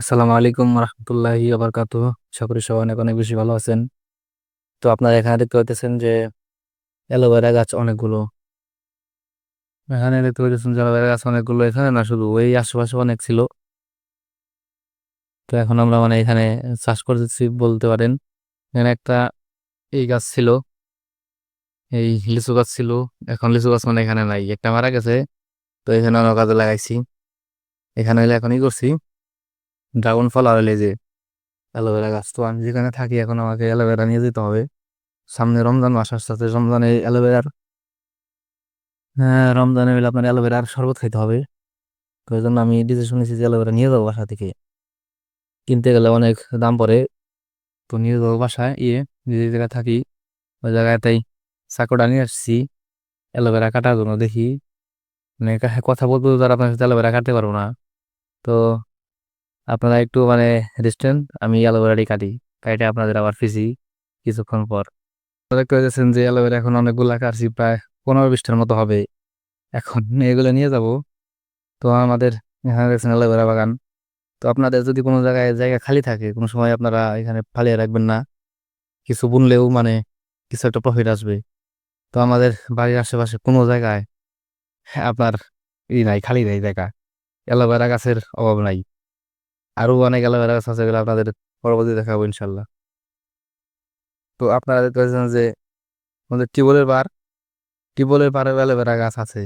আসসালামু আলাইকুম রহমতুল্লাহি আবরকাত করি সবাই অনেক অনেক বেশি ভালো আছেন। তো আপনারা এখানে দেখতে পাইতেছেন যে অ্যালোভেরা গাছ অনেকগুলো। এখানে দেখতে পাইতেছেন যে অ্যালোভেরা গাছ অনেকগুলো। এখানে না শুধু ওই আশেপাশে অনেক ছিল। তো এখন আমরা মানে এখানে চাষ করতেছি বলতে পারেন। এখানে একটা এই গাছ ছিল। এই লিচু গাছ ছিল। এখন লিচু গাছ মানে এখানে নাই। একটা মারা গেছে। তো এখানে অন্য কাজে লাগাইছি। এখানে হলে এখনই করছি। ড্রাগন ফল আর যে অ্যালোভেরা গাছ তো আমি যেখানে থাকি এখন আমাকে অ্যালোভেরা নিয়ে যেতে হবে। সামনে রমজান মাস আসতে রমজানে অ্যালোভেরার হ্যাঁ রমজানে হলে আপনার অ্যালোভেরার শরবত খাইতে হবে। তো ওই জন্য আমি ডিসিশন নিয়েছি যে অ্যালোভেরা নিয়ে যাব বাসা থেকে। কিনতে গেলে অনেক দাম পড়ে, তো নিয়ে যাব বাসায় ইয়ে যে জায়গায় থাকি, ওই জায়গায় তাই চাকুটা নিয়ে আসছি, অ্যালোভেরা কাটার জন্য দেখি। মানে কথা বলতে তারা আপনার সাথে অ্যালোভেরা কাটতে পারব না। তো আপনারা একটু মানে রেস্টুরেন্ট আমি অ্যালোভেরাটি কাটি। কাটে আপনাদের আবার ফিসি কিছুক্ষণ পর। দেখতে পাচ্ছেন যে অ্যালোভেরা এখন অনেকগুলো কাটছি, প্রায় পনেরো বিশটার মতো হবে। এখন এগুলো নিয়ে যাব। তো আমাদের এখানে দেখছেন অ্যালোভেরা বাগান। তো আপনাদের যদি কোনো জায়গায় জায়গা খালি থাকে, কোনো সময় আপনারা এখানে ফালিয়ে রাখবেন না। কিছু বুনলেও মানে কিছু একটা প্রফিট আসবে। তো আমাদের বাড়ির আশেপাশে কোনো জায়গায় আপনার ই নাই, খালি নেই জায়গা। অ্যালোভেরা গাছের অভাব নাই। আরও অনেক অ্যালোভেরা গাছ আছে এগুলো আপনাদের পরবর্তী দেখাবো ইনশাল্লাহ। তো আপনারা দেখতে পাচ্ছেন যে আমাদের টিউবওয়েলের পার টিউবওয়েলের পারে অ্যালোভেরা গাছ আছে।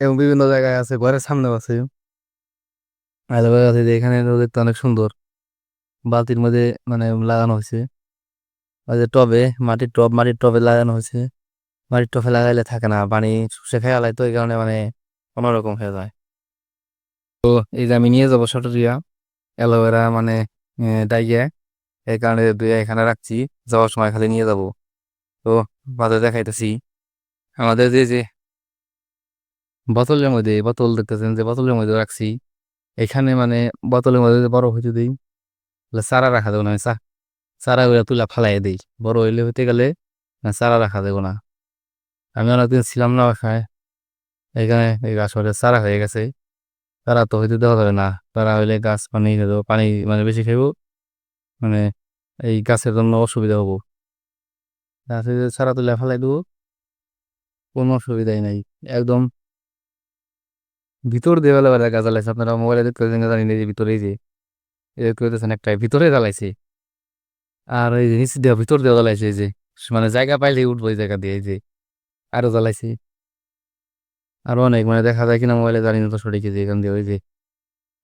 এবং বিভিন্ন জায়গায় আছে, ঘরের সামনেও আছে। অ্যালোভেরা গাছ এখানে দেখতে অনেক সুন্দর। বালতির মধ্যে মানে লাগানো হয়েছে। যে টবে, মাটির টব, মাটির টবে লাগানো হয়েছে। মাটির টবে লাগাইলে থাকে না, পানি শুষে খেয়ে আলাই তো এই কারণে মানে অন্যরকম হয়ে যায়। তো এই যে আমি নিয়ে যাব সটরিয়া অ্যালোভেরা মানে ডাইয়ে এই কারণে দুই এখানে রাখছি, যাওয়ার সময় খালি নিয়ে যাব। তো বাজারে দেখাইতেছি। আমাদের যে যে বোতলের মধ্যে, বোতল দেখতেছেন যে বোতলের মধ্যে রাখছি। এখানে মানে বোতলের মধ্যে বড় হইতে দিই। চারা রাখা দেবো না আমি চারা ওইটা তুলা ফালাই দিই। বড় হইলে হইতে গেলে চারা রাখা দেবো না। আমি অনেকদিন ছিলাম না বাসায় এখানে এই গাছ চারা হয়ে গেছে। তারা তো হইতে দেওয়া যাবে না। তারা হইলে গাছ পানি পানি মানে বেশি খাইব মানে এই গাছের জন্য অসুবিধা হব। গাছে ছাড়া তুলে ফেলাই দেবো, কোনো অসুবিধাই নাই। একদম ভিতর দিয়ে বেলা গাছ জ্বালাইছে। আপনারা মোবাইলে দেখতে পাচ্ছেন, জানি না যে ভিতরে যে দেখতেছেন একটা ভিতরে জ্বালাইছে। আর এই নিচে দেওয়া ভিতর দেওয়া জ্বালাইছে যে মানে জায়গা পাইলে উঠবো এই জায়গা দিয়ে যে আরও জ্বালাইছে। আরও অনেক মানে দেখা যায় কিনা মোবাইলে জানি না তো সঠিক যে এখান দিয়ে ওই যে,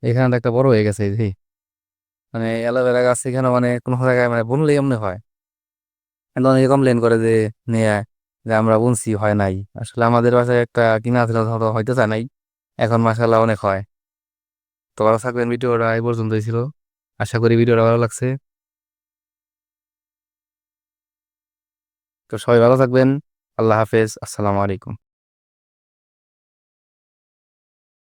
এখানে একটা বড় হয়ে গেছে যে। মানে অ্যালোভেরা গাছ এখানে মানে কোনো জায়গায় মানে বুনলে এমনি হয়। অনেকে কমপ্লেন করে যে নিয়ে যে আমরা বুনছি, হয় নাই। আসলে আমাদের বাসায় একটা কিনা ছিল হয়তো চায় নাই। এখন মাসাল্লাহ অনেক হয়। তো ভালো থাকবেন, ভিডিওটা এই পর্যন্তই ছিল। আশা করি ভিডিওটা ভালো লাগছে। তো সবাই ভালো থাকবেন। আল্লাহ হাফেজ। আসসালামু আলাইকুম।